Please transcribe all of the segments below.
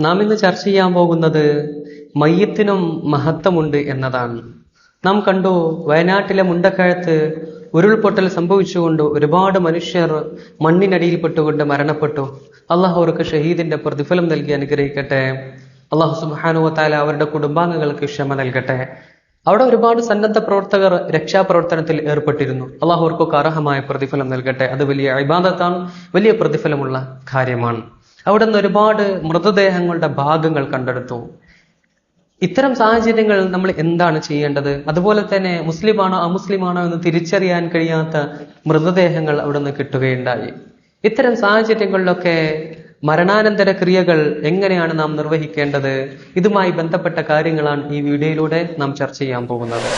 നാം ഇന്ന് ചർച്ച ചെയ്യാൻ പോകുന്നത് മയ്യത്തിനും മഹത്വമുണ്ട് എന്നതാണ്. നാം കണ്ടു വയനാട്ടിലെ മുണ്ടക്കഴത്ത് ഉരുൾപൊട്ടൽ സംഭവിച്ചുകൊണ്ട് ഒരുപാട് മനുഷ്യർ മണ്ണിനടിയിൽപ്പെട്ടുകൊണ്ട് മരണപ്പെട്ടു. അള്ളാഹു അവർക്ക് ഷഹീദിന്റെ പ്രതിഫലം നൽകി അനുഗ്രഹിക്കട്ടെ. അള്ളാഹു സുബാനുവത്താല അവരുടെ കുടുംബാംഗങ്ങൾക്ക് ക്ഷമ നൽകട്ടെ. അവിടെ ഒരുപാട് സന്നദ്ധ പ്രവർത്തകർ രക്ഷാപ്രവർത്തനത്തിൽ ഏർപ്പെട്ടിരുന്നു. അള്ളാഹു അവർക്കൊക്കെ അർഹമായ പ്രതിഫലം നൽകട്ടെ. അത് വലിയ അഭിബാധത്താണ് വലിയ പ്രതിഫലമുള്ള കാര്യമാണ്. അവിടെ നിന്ന് ഒരുപാട് മൃതദേഹങ്ങളുടെ ഭാഗങ്ങൾ കണ്ടെടുത്തു. ഇത്തരം സാഹചര്യങ്ങൾ നമ്മൾ എന്താണ് ചെയ്യേണ്ടത്? അതുപോലെ തന്നെ മുസ്ലിമാണോ അമുസ്ലിമാണോ എന്ന് തിരിച്ചറിയാൻ കഴിയാത്ത മൃതദേഹങ്ങൾ അവിടെ നിന്ന് കിട്ടുകയുണ്ടായി. ഇത്തരം സാഹചര്യങ്ങളിലൊക്കെ മരണാനന്തര ക്രിയകൾ എങ്ങനെയാണ് നാം നിർവഹിക്കേണ്ടത്? ഇതുമായി ബന്ധപ്പെട്ട കാര്യങ്ങളാണ് ഈ വീഡിയോയിലൂടെ നാം ചർച്ച ചെയ്യാൻ പോകുന്നത്.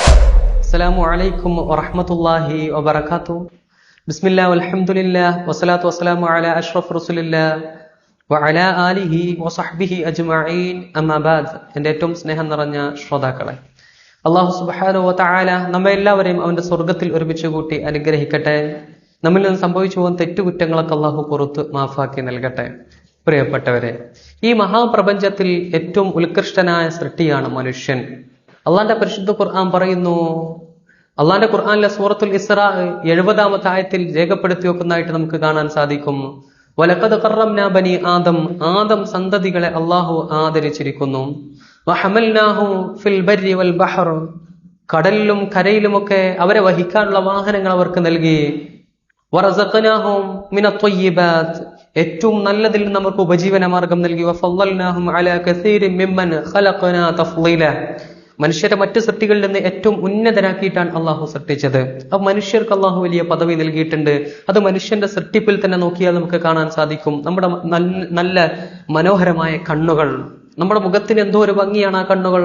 അസ്സലാമു അലൈക്കും വറഹ്മത്തുള്ളാഹി വബറകാത്തു ബിസ്മില്ലാ വൽഹംദുലില്ലാ വസ്സലാത്തു വസ്സലാമു അലാ അഷ്റഫ് റസൂലില്ലാ വഅല ആലിഹി വസഹ്ബിഹി അജ്മഈൻ. അമ്മാ ബാദ് എന്റെ ഏറ്റവും സ്നേഹം നിറഞ്ഞ ശ്രോതാക്കളെ അള്ളാഹു സുബാനോ വതആല നമ്മെ എല്ലാവരെയും അവന്റെ സ്വർഗത്തിൽ ഒരുമിച്ച് കൂട്ടി അനുഗ്രഹിക്കട്ടെ. നമ്മിൽ നിന്ന് സംഭവിച്ചു പോകുന്ന തെറ്റുകുറ്റങ്ങളൊക്കെ അള്ളാഹു പുറത്ത് മാഫാക്കി നൽകട്ടെ. പ്രിയപ്പെട്ടവരെ ഈ മഹാപ്രപഞ്ചത്തിൽ ഏറ്റവും ഉത്കൃഷ്ടനായ സൃഷ്ടിയാണ് മനുഷ്യൻ. അള്ളാന്റെ പരിശുദ്ധ ഖുർആൻ പറയുന്നു അള്ളാന്റെ ഖുർആാനിലെ സൂറത്തുൽ ഇസ്ര എഴുപതാമത്തെ ആയത്തിൽ രേഖപ്പെടുത്തി വെക്കുന്നതായിട്ട് നമുക്ക് കാണാൻ സാധിക്കും. വലക്കത് കറംന ബനി ആദം. ആദം സന്തതികളെ അള്ളാഹു ആദരിച്ചിരിക്കുന്നു. ഫിൽ വൽ ബഹർ. കടലിലും കരയിലുമൊക്കെ അവരെ വഹിക്കാനുള്ള വാഹനങ്ങൾ അവർക്ക് നൽകി. വറസഖനാഹും ഏറ്റവും നല്ലതിൽ നമുക്ക് ഉപജീവന മാർഗം നൽകി. അലാ മിമ്മൻ ഖലഖനാ മനുഷ്യരെ മറ്റു സൃഷ്ടികളിൽ നിന്ന് ഏറ്റവും ഉന്നതരാക്കിയിട്ടാണ് അള്ളാഹു സൃഷ്ടിച്ചത്. അപ്പൊ മനുഷ്യർക്ക് അള്ളാഹു വലിയ പദവി നൽകിയിട്ടുണ്ട്. അത് മനുഷ്യന്റെ സൃഷ്ടിപ്പിൽ തന്നെ നോക്കിയാൽ നമുക്ക് കാണാൻ സാധിക്കും. നമ്മുടെ നല്ല മനോഹരമായ കണ്ണുകൾ. നമ്മുടെ മുഖത്തിന് എന്തോ ഒരു ഭംഗിയാണ് ആ കണ്ണുകൾ.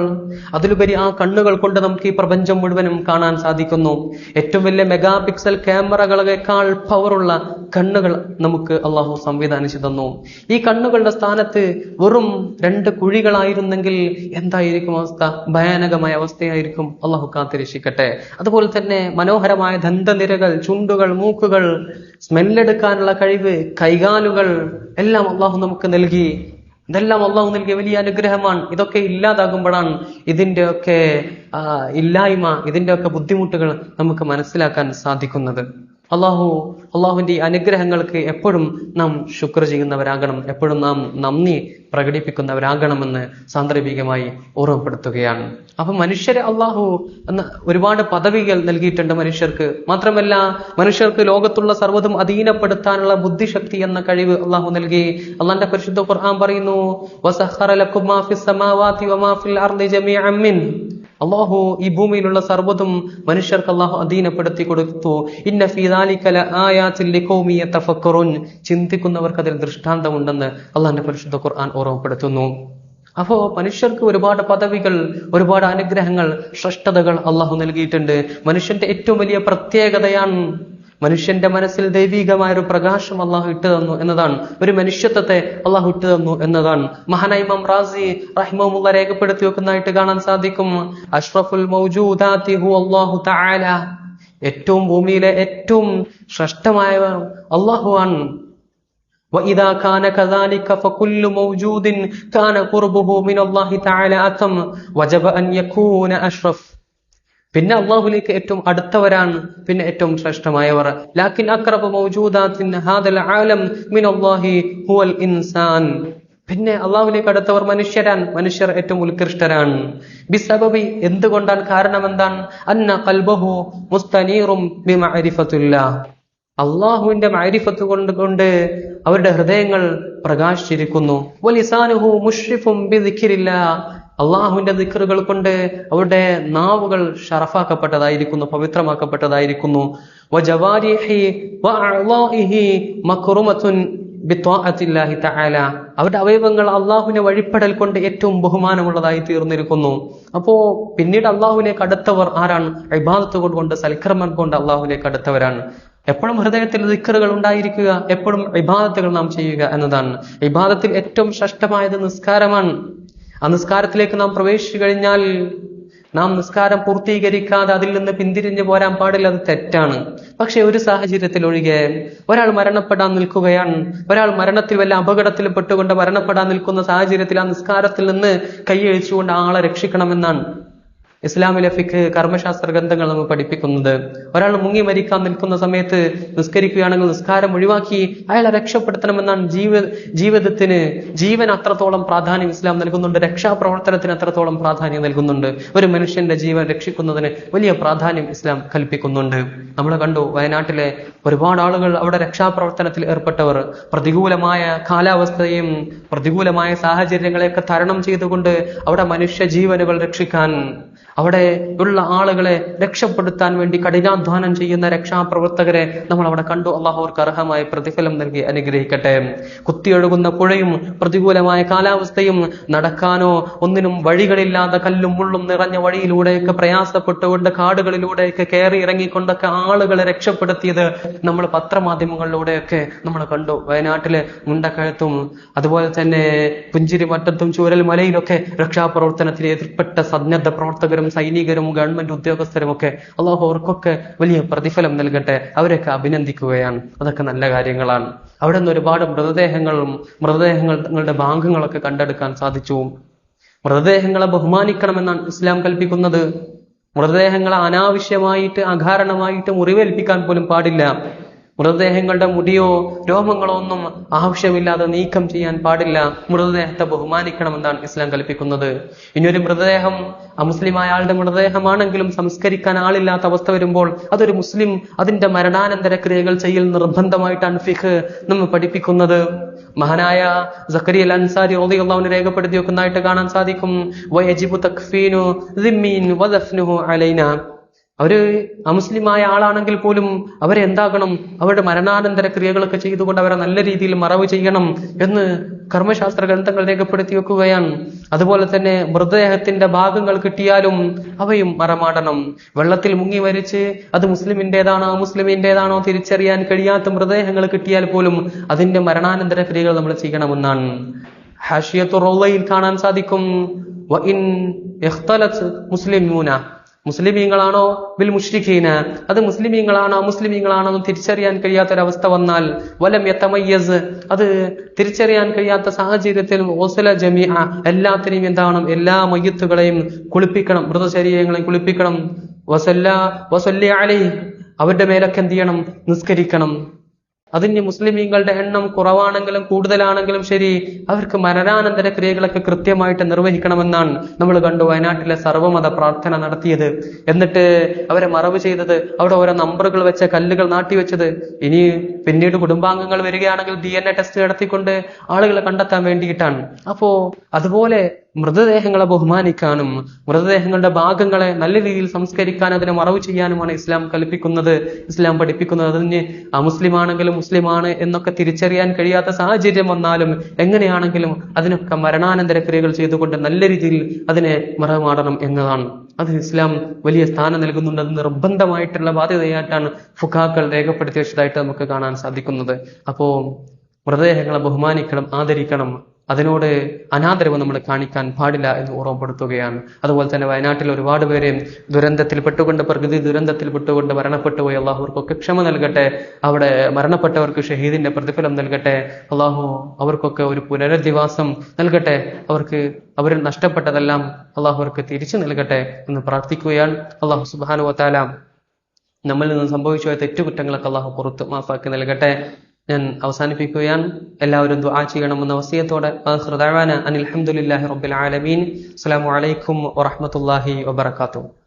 അതിലുപരി ആ കണ്ണുകൾ കൊണ്ട് നമുക്ക് ഈ പ്രപഞ്ചം മുഴുവനും കാണാൻ സാധിക്കുന്നു. ഏറ്റവും വലിയ മെഗാ പിക്സൽ ക്യാമറകളേക്കാൾ പവറുള്ള കണ്ണുകൾ നമുക്ക് അള്ളാഹു സംവിധാനിച്ചു തന്നു. ഈ കണ്ണുകളുടെ സ്ഥാനത്ത് വെറും രണ്ട് കുഴികളായിരുന്നെങ്കിൽ എന്തായിരിക്കും അവസ്ഥ? ഭയാനകമായ അവസ്ഥയായിരിക്കും അള്ളാഹു കാത്തിരക്ഷിക്കട്ടെ. അതുപോലെ തന്നെ മനോഹരമായ ദന്തനിരകൾ ചുണ്ടുകൾ മൂക്കുകൾ സ്മെല്ലെടുക്കാനുള്ള കഴിവ് കൈകാലുകൾ എല്ലാം അള്ളാഹു നമുക്ക് നൽകി. ഇതെല്ലാം അള്ളാഹു നൽകിയ വലിയ അനുഗ്രഹമാണ്. ഇതൊക്കെ ഇല്ലാതാകുമ്പോഴാണ് ഇതിന്റെയൊക്കെ ഇല്ലായ്മ ഇതിന്റെയൊക്കെ ബുദ്ധിമുട്ടുകൾ നമുക്ക് മനസ്സിലാക്കാൻ സാധിക്കുന്നത്. അള്ളാഹു അള്ളാഹുവിന്റെ ഈ അനുഗ്രഹങ്ങൾക്ക് എപ്പോഴും നാം ശുക്ർ ചെയ്യുന്നവരാകണം. എപ്പോഴും നാം നന്ദി പ്രകടിപ്പിക്കുന്നവരാകണമെന്ന് സാന്ദർഭികമായി ഓർമ്മപ്പെടുത്തുകയാണ്. അപ്പൊ മനുഷ്യരെ അള്ളാഹു എന്ന ഒരുപാട് പദവികൾ നൽകിയിട്ടുണ്ട് മനുഷ്യർക്ക്. മാത്രമല്ല മനുഷ്യർക്ക് ലോകത്തുള്ള സർവതും അധീനപ്പെടുത്താനുള്ള ബുദ്ധിശക്തി എന്ന കഴിവ് അള്ളാഹു നൽകി. അള്ളാന്റെ പരിശുദ്ധ ഖുർആൻ പറയുന്നു അള്ളാഹു ഈ ഭൂമിയിലുള്ള സർവതും മനുഷ്യർക്ക് അള്ളാഹു അധീനപ്പെടുത്തി കൊടുത്തു. ഇന്ന ഫീദാലിക്കല ചിന്തിക്കുന്നവർക്ക് അതിൽ ദൃഷ്ടാന്തമുണ്ടെന്ന് അള്ളാഹിന്റെ പരിശുദ്ധ ഖുർആൻ ഓർമ്മപ്പെടുത്തുന്നു. അപ്പോ മനുഷ്യർക്ക് ഒരുപാട് പദവികൾ ഒരുപാട് അനുഗ്രഹങ്ങൾ ശ്രേഷ്ഠതകൾ അള്ളാഹു നൽകിയിട്ടുണ്ട്. മനുഷ്യന്റെ ഏറ്റവും വലിയ പ്രത്യേകതയാണ് മനുഷ്യന്റെ മനസ്സിൽ ദൈവികമായ ഒരു പ്രകാശം അള്ളാഹു ഇട്ടു തന്നു എന്നതാണ് ഒരു മനുഷ്യത്വത്തെ അള്ളാഹു ഇട്ടു തന്നു എന്നതാണ് മഹാനൈമം റാസി റഹിമുള്ള രേഖപ്പെടുത്തി വെക്കുന്നതായിട്ട് കാണാൻ സാധിക്കും അഷ്റഫുൽ മൗജൂദാത്തി ഹു അള്ളാഹു തആല ഏറ്റവും ഭൂമിയിലെ ഏറ്റവും ശ്രേഷ്ഠമായ അള്ളാഹു ആണ് وإذا كان كذلك فكل موجود كان قربه من الله تعالى أتم وجب أن يكون أشرف പിന്നെ അള്ളാഹുലേക്ക് ഏറ്റവും അടുത്തവരാണ് പിന്നെ ഏറ്റവും ശ്രേഷ്ഠമായവർ. ലാക്കിൻ അക്രബ ഹാദൽ ഹുവൽ ഇൻസാൻ. പിന്നെ അള്ളാഹുലേക്ക് അടുത്തവർ മനുഷ്യരാൻ മനുഷ്യർ ഏറ്റവും ഉത്കൃഷ്ടരാണ്. ബിസബബി എന്തുകൊണ്ടാണ് കാരണം എന്താണ് അന്ന കൽബഹു മുസ്തനീറും അള്ളാഹുവിന്റെ മാരിഫത്ത് കൊണ്ട് കൊണ്ട് അവരുടെ ഹൃദയങ്ങൾ പ്രകാശിച്ചിരിക്കുന്നു. അള്ളാഹുവിന്റെ ദിക്കറുകൾ കൊണ്ട് അവരുടെ നാവുകൾ ഷറഫാക്കപ്പെട്ടതായിരിക്കുന്നു പവിത്രമാക്കപ്പെട്ടതായിരിക്കുന്നു. അവരുടെ അവയവങ്ങൾ അള്ളാഹുവിനെ വഴിപ്പെടൽ കൊണ്ട് ഏറ്റവും ബഹുമാനമുള്ളതായി തീർന്നിരിക്കുന്നു. അപ്പോ പിന്നീട് അള്ളാഹുവിനെ കടുത്തവർ ആരാണ്? ഇബാദത്ത് കൊണ്ട് സൽക്രമം കൊണ്ട് അള്ളാഹുവിനെ കടുത്തവരാണ് എപ്പോഴും ഹൃദയത്തിൽ ദിക്കറുകൾ ഉണ്ടായിരിക്കുക എപ്പോഴും ഇബാദത്തുകൾ നാം ചെയ്യുക എന്നതാണ്. ഇബാദത്തിൽ ഏറ്റവും ശ്രേഷ്ഠമായത് നിസ്കാരമാണ്. ആ നിസ്കാരത്തിലേക്ക് നാം പ്രവേശിച്ചു കഴിഞ്ഞാൽ നാം നിസ്കാരം പൂർത്തീകരിക്കാതെ അതിൽ നിന്ന് പിന്തിരിഞ്ഞു പോരാൻ പാടില്ല അത് തെറ്റാണ്. പക്ഷെ ഒരു സാഹചര്യത്തിൽ ഒഴികെ ഒരാൾ മരണപ്പെടാൻ നിൽക്കുകയാണ്. ഒരാൾ മരണത്തിൽ വല്ല അപകടത്തിൽ പെട്ടുകൊണ്ട് മരണപ്പെടാൻ നിൽക്കുന്ന സാഹചര്യത്തിൽ ആ നിസ്കാരത്തിൽ നിന്ന് കൈയഴിച്ചുകൊണ്ട് ആളെ രക്ഷിക്കണമെന്നാണ്. ഇസ്ലാമിലെ ഫിഖ് കർമ്മശാസ്ത്ര ഗ്രന്ഥങ്ങൾ നമ്മൾ പഠിപ്പിക്കുന്നത്. ഒരാൾ മുങ്ങി മരിക്കാൻ നിൽക്കുന്ന സമയത്ത് നിസ്കരിക്കുകയാണെങ്കിൽ നിസ്കാരം ഒഴിവാക്കി അയാളെ രക്ഷപ്പെടുത്തണമെന്നാണ് ജീവ ജീവിതത്തിന് ജീവൻ അത്രത്തോളം പ്രാധാന്യം ഇസ്ലാം നൽകുന്നുണ്ട്. രക്ഷാപ്രവർത്തനത്തിന് അത്രത്തോളം പ്രാധാന്യം നൽകുന്നുണ്ട്. ഒരു മനുഷ്യന്റെ ജീവൻ രക്ഷിക്കുന്നതിന് വലിയ പ്രാധാന്യം ഇസ്ലാം കൽപ്പിക്കുന്നുണ്ട്. നമ്മൾ കണ്ടു വയനാട്ടിലെ ഒരുപാട് ആളുകൾ അവിടെ രക്ഷാപ്രവർത്തനത്തിൽ ഏർപ്പെട്ടവർ പ്രതികൂലമായ കാലാവസ്ഥയും പ്രതികൂലമായ സാഹചര്യങ്ങളെയൊക്കെ തരണം ചെയ്തുകൊണ്ട് അവിടെ മനുഷ്യ ജീവനുകൾ രക്ഷിക്കാൻ അവിടെ ഉള്ള ആളുകളെ രക്ഷപ്പെടുത്താൻ വേണ്ടി കഠിനാധ്വാനം ചെയ്യുന്ന രക്ഷാപ്രവർത്തകരെ നമ്മൾ അവിടെ കണ്ടു. അള്ളാഹു അവർക്ക് അർഹമായ പ്രതിഫലം നൽകി അനുഗ്രഹിക്കട്ടെ. കുത്തിയൊഴുകുന്ന പുഴയും പ്രതികൂലമായ കാലാവസ്ഥയും നടക്കാനോ ഒന്നിനും വഴികളില്ലാതെ കല്ലും മുള്ളും നിറഞ്ഞ വഴിയിലൂടെയൊക്കെ പ്രയാസപ്പെട്ടുകൊണ്ട് കാടുകളിലൂടെയൊക്കെ കയറി ഇറങ്ങിക്കൊണ്ടൊക്കെ ആളുകളെ രക്ഷപ്പെടുത്തിയത് നമ്മൾ പത്രമാധ്യമങ്ങളിലൂടെയൊക്കെ നമ്മൾ കണ്ടു. വയനാട്ടിലെ മുണ്ടക്കഴത്തും അതുപോലെ തന്നെ പുഞ്ചിരിമറ്റത്തും ചൂരൽ മലയിലൊക്കെ രക്ഷാപ്രവർത്തനത്തിൽ എതിർപ്പെട്ട സന്നദ്ധ പ്രവർത്തകരും സൈനികരും ഗവൺമെന്റ് ഉദ്യോഗസ്ഥരും ഒക്കെ അള്ളാഹു അവർക്കൊക്കെ വലിയ പ്രതിഫലം നൽകട്ടെ. അവരെയൊക്കെ അഭിനന്ദിക്കുകയാണ്. അതൊക്കെ നല്ല കാര്യങ്ങളാണ്. അവിടെ നിന്ന് ഒരുപാട് മൃതദേഹങ്ങളും മൃതദേഹങ്ങളുടെ ഭാഗങ്ങളൊക്കെ കണ്ടെടുക്കാൻ സാധിച്ചു. മൃതദേഹങ്ങളെ ബഹുമാനിക്കണമെന്നാണ് ഇസ്ലാം കൽപ്പിക്കുന്നത്. മൃതദേഹങ്ങളെ അനാവശ്യമായിട്ട് അകാരണമായിട്ട് മുറിവേൽപ്പിക്കാൻ പോലും പാടില്ല. മൃതദേഹങ്ങളുടെ മുടിയോ രോമങ്ങളോ ഒന്നും ആവശ്യമില്ലാതെ നീക്കം ചെയ്യാൻ പാടില്ല. മൃതദേഹത്തെ ബഹുമാനിക്കണമെന്നാണ് ഇസ്ലാം കൽപ്പിക്കുന്നത്. ഇനി ഒരു മൃതദേഹം അമുസ്ലിമായ ആളുടെ മൃതദേഹമാണെങ്കിലും സംസ്കരിക്കാൻ ആളില്ലാത്ത അവസ്ഥ വരുമ്പോൾ അതൊരു മുസ്ലിം അതിന്റെ മരണാനന്തര ക്രിയകൾ ചെയ്യൽ നിർബന്ധമായിട്ടാണ് ഫിഖ് നമ്മൾ പഠിപ്പിക്കുന്നത്. മഹാനായ സക്കരി അൽ അൻസാരി ഓദിയുള്ളവന് രേഖപ്പെടുത്തി വെക്കുന്നതായിട്ട് കാണാൻ സാധിക്കും. അലൈന. അവർ അമുസ്ലിമായ ആളാണെങ്കിൽ പോലും അവരെ എന്താകണം? അവരുടെ മരണാനന്തര ക്രിയകളൊക്കെ ചെയ്തുകൊണ്ട് അവരെ നല്ല രീതിയിൽ മറവ് ചെയ്യണം എന്ന് കർമ്മശാസ്ത്ര ഗ്രന്ഥങ്ങൾ രേഖപ്പെടുത്തി വെക്കുകയാണ്. അതുപോലെ തന്നെ മൃതദേഹത്തിന്റെ ഭാഗങ്ങൾ കിട്ടിയാലും അവയും മറമാടണം. വെള്ളത്തിൽ മുങ്ങി മരിച്ച് അത് മുസ്ലിമിന്റെതാണോ മുസ്ലിമിന്റെതാണോ തിരിച്ചറിയാൻ കഴിയാത്ത മൃതദേഹങ്ങൾ കിട്ടിയാൽ പോലും അതിന്റെ മരണാനന്തര ക്രിയകൾ നമ്മൾ ചെയ്യണമെന്നാണ്. ഹാഷിയത്തു റോളയിൽ കാണാൻ സാധിക്കും. മുസ്ലിം മുസ്ലിമീങ്ങളാണോ? ബിൽ മുഷ്രിഖീന. അത് മുസ്ലിമീങ്ങളാണോ? മുസ്ലിമീങ്ങളാണോ എന്ന് തിരിച്ചറിയാൻ കഴിയാത്തൊരവസ്ഥ വന്നാൽ വലം എത്തമയ്യസ് അത് തിരിച്ചറിയാൻ കഴിയാത്ത സാഹചര്യത്തിൽ ഓസല ജമിഅ. എല്ലാത്തിനെയും എന്താണ് എല്ലാ മയ്യത്തുകളെയും കുളിപ്പിക്കണം. മൃതശരീരങ്ങളെയും കുളിപ്പിക്കണം. വസല്ല വസല്ലി അലി അവരുടെ മേലൊക്കെ എന്ത് ചെയ്യണം? നിസ്കരിക്കണം. അതിന് മുസ്ലിമീങ്ങളുടെ എണ്ണം കുറവാണെങ്കിലും കൂടുതലാണെങ്കിലും ശരി അവർക്ക് മരണാനന്തര ക്രിയകളൊക്കെ കൃത്യമായിട്ട് നിർവഹിക്കണമെന്നാണ് നമ്മൾ കണ്ടു വയനാട്ടിലെ സർവമത പ്രാർത്ഥന നടത്തിയത്. എന്നിട്ട് അവരെ മറവ് ചെയ്തത് അവിടെ ഓരോ നമ്പറുകൾ വെച്ച കല്ലുകൾ നാട്ടിവെച്ചത് ഇനി പിന്നീട് കുടുംബാംഗങ്ങൾ വരികയാണെങ്കിൽ ഡി ടെസ്റ്റ് നടത്തിക്കൊണ്ട് ആളുകളെ കണ്ടെത്താൻ വേണ്ടിയിട്ടാണ്. അപ്പോ അതുപോലെ മൃതദേഹങ്ങളെ ബഹുമാനിക്കാനും മൃതദേഹങ്ങളുടെ ഭാഗങ്ങളെ നല്ല രീതിയിൽ സംസ്കരിക്കാനും അതിനെ മറവ് ചെയ്യാനുമാണ് ഇസ്ലാം കൽപ്പിക്കുന്നത് ഇസ്ലാം പഠിപ്പിക്കുന്നത്. അതിന് അമുസ്ലിമാണെങ്കിലും മുസ്ലിമാണ് എന്നൊക്കെ തിരിച്ചറിയാൻ കഴിയാത്ത സാഹചര്യം വന്നാലും എങ്ങനെയാണെങ്കിലും അതിനൊക്കെ മരണാനന്തര ക്രിയകൾ ചെയ്തുകൊണ്ട് നല്ല രീതിയിൽ അതിനെ മറമാടണം എന്നതാണ്. അത് ഇസ്ലാം വലിയ സ്ഥാനം നൽകുന്നുണ്ട്. അത് നിർബന്ധമായിട്ടുള്ള ബാധ്യതയായിട്ടാണ് ഫുഖാക്കൾ രേഖപ്പെടുത്തി വെച്ചതായിട്ട് നമുക്ക് കാണാൻ സാധിക്കുന്നത്. അപ്പോ മൃതദേഹങ്ങളെ ബഹുമാനിക്കണം ആദരിക്കണം. അതിനോട് അനാദരവ് നമ്മൾ കാണിക്കാൻ പാടില്ല എന്ന് ഓർമ്മപ്പെടുത്തുകയാണ്. അതുപോലെ തന്നെ വയനാട്ടിൽ ഒരുപാട് പേരെ ദുരന്തത്തിൽ പെട്ടുകൊണ്ട് പ്രകൃതി ദുരന്തത്തിൽ പെട്ടുകൊണ്ട് മരണപ്പെട്ടു പോയി. അള്ളാഹുവർക്കൊക്കെ ക്ഷമ നൽകട്ടെ. അവിടെ മരണപ്പെട്ടവർക്ക് ഷഹീദിന്റെ പ്രതിഫലം നൽകട്ടെ. അള്ളാഹു അവർക്കൊക്കെ ഒരു പുനരധിവാസം നൽകട്ടെ. അവർക്ക് അവർ നഷ്ടപ്പെട്ടതെല്ലാം അള്ളാഹു അവർക്ക് തിരിച്ചു നൽകട്ടെ എന്ന് പ്രാർത്ഥിക്കുകയാണ്. അള്ളാഹു സുബാനുവത്താല നമ്മളിൽ നിന്ന് സംഭവിച്ചു പോയ തെറ്റുകുറ്റങ്ങളൊക്കെ അള്ളാഹു പുറത്ത് മാഫാക്കി നൽകട്ടെ. ഞാൻ അവസാനിപ്പിക്കുകയാണ്. എല്ലാവരും ദുആ ചെയ്യണമെന്ന വസിയത്തോടെ അനിൽ അലഹമുല്ലാഹി റബ്ബിൽ ആലമീൻ. അസ്സലാമു അലൈക്കും വറഹ്മത്തുള്ളാഹി വബറകാതുഹു.